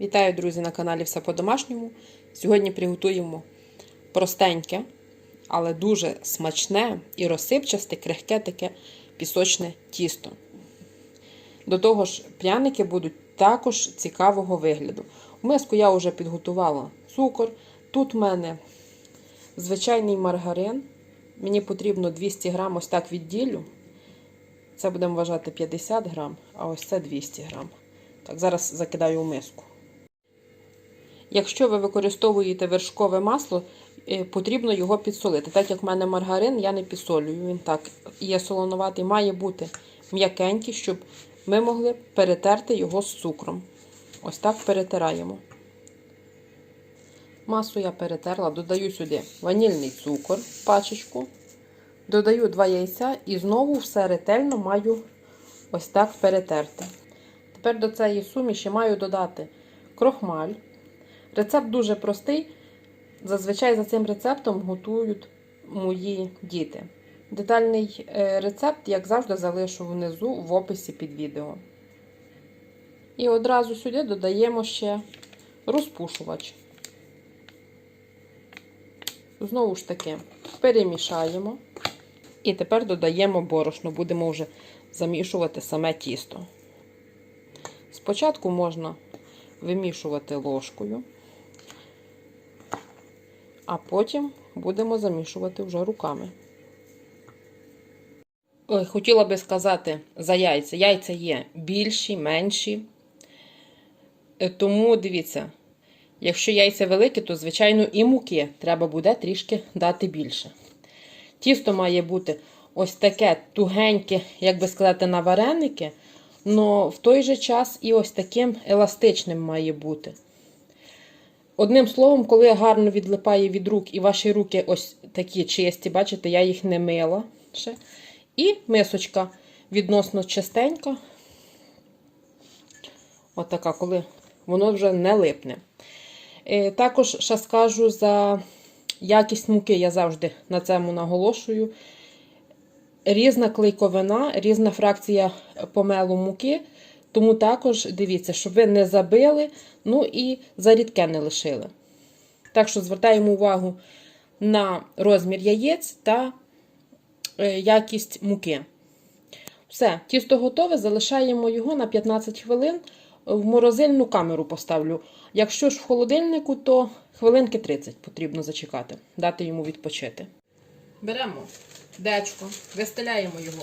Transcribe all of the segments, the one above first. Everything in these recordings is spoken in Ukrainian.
Вітаю, друзі, на каналі Все по-домашньому. Сьогодні приготуємо простеньке, але дуже смачне і розсипчасте, крихке таке пісочне тісто. До того ж, пряники будуть також цікавого вигляду. В миску я вже підготувала цукор. Тут в мене звичайний маргарин. Мені потрібно 200 грам, ось так відділю. Це будемо вважати 50 грам, а ось це 200 грам. Так, зараз закидаю у миску. Якщо ви використовуєте вершкове масло, е, потрібно його підсолити. Так як в мене маргарин, я не підсолюю. Він так є солонуватий, має бути м'якенький, щоб ми могли перетерти його з цукром. Ось так перетираємо. Масу я перетерла, додаю сюди ванільний цукор, пачечку. Додаю 2 яйця і знову все ретельно маю ось так перетерти. Тепер до цієї суміші маю додати крохмаль. Рецепт дуже простий. Зазвичай за цим рецептом готують мої діти. Детальний е, рецепт, як завжди, залишу внизу в описі під відео. І одразу сюди додаємо ще розпушувач. Знову ж таки, перемішаємо. І тепер додаємо борошно, будемо вже замішувати саме тісто. Спочатку можна вимішувати ложкою, а потім будемо замішувати вже руками. Хотіла би сказати за яйця. Яйця є більші, менші. Е, Тому дивіться, якщо яйця великі, то, звичайно, і муки треба буде трішки дати більше. Тісто має бути ось таке тугеньке, як би сказати, на вареники, але в той же час і ось таким еластичним має бути. Одним словом, коли гарно відлипає від рук, і ваші руки ось такі чисті, бачите, я їх не мила ще. І мисочка відносно чистенька. Отака, коли воно вже не липне. Е, Також ще скажу за якість муки, я завжди на цьому наголошую. Різна клейковина, різна фракція помелу муки. Тому також дивіться, щоб ви не забили, ну і зарідке не лишили. Так що звертаємо увагу на розмір яєць та е, якість муки. Все, тісто готове, залишаємо його на 15 хвилин. В морозильну камеру поставлю. Якщо ж в холодильнику, то хвилинки 30 потрібно зачекати, дати йому відпочити. Беремо дечко, вистеляємо його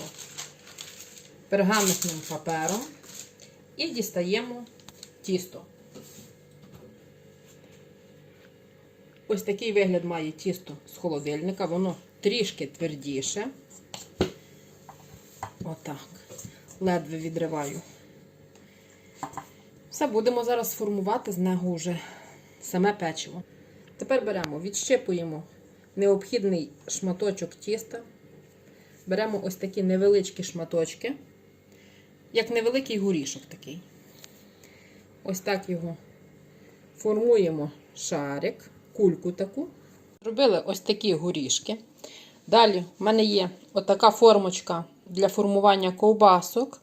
пергаментним папером і дістаємо тісто. Ось такий вигляд має тісто з холодильника, воно трішки твердіше. Отак. Ледве відриваю. Все, будемо зараз формувати з нього вже саме печиво. Тепер беремо, відщипуємо необхідний шматочок тіста. Беремо ось такі невеличкі шматочки, як невеликий горішок такий. Ось так його формуємо шарик, кульку таку. Робили ось такі горішки. Далі в мене є отака формочка для формування ковбасок.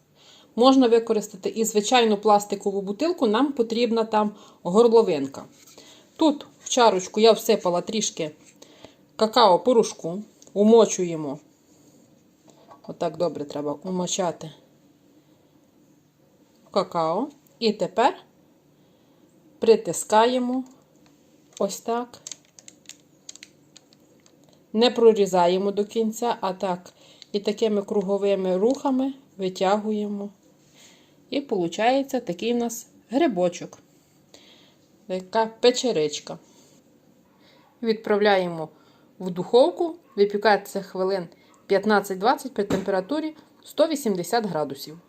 Можна використати і звичайну пластикову бутилку, нам потрібна там горловинка. Тут в чарочку я всипала трішки какао-порошку, умочуємо. Отак добре треба умочати какао. І тепер притискаємо ось так. Не прорізаємо до кінця, а так, і такими круговими рухами витягуємо. І виходить такий у нас грибочок. Така печеричка. Відправляємо в духовку, випікатися хвилин 15-20 при температурі 180 градусів.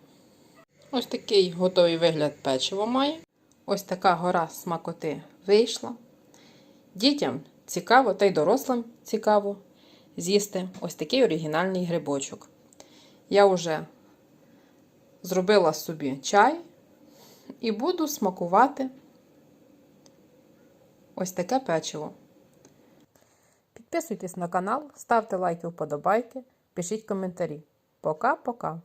Ось такий готовий вигляд печиво має. Ось така гора смакоти вийшла. Дітям цікаво, та й дорослим цікаво з'їсти ось такий оригінальний грибочок. Я вже зробила собі чай і буду смакувати ось таке печиво. Підписуйтесь на канал, ставте лайки, вподобайки, пишіть коментарі. Пока-пока!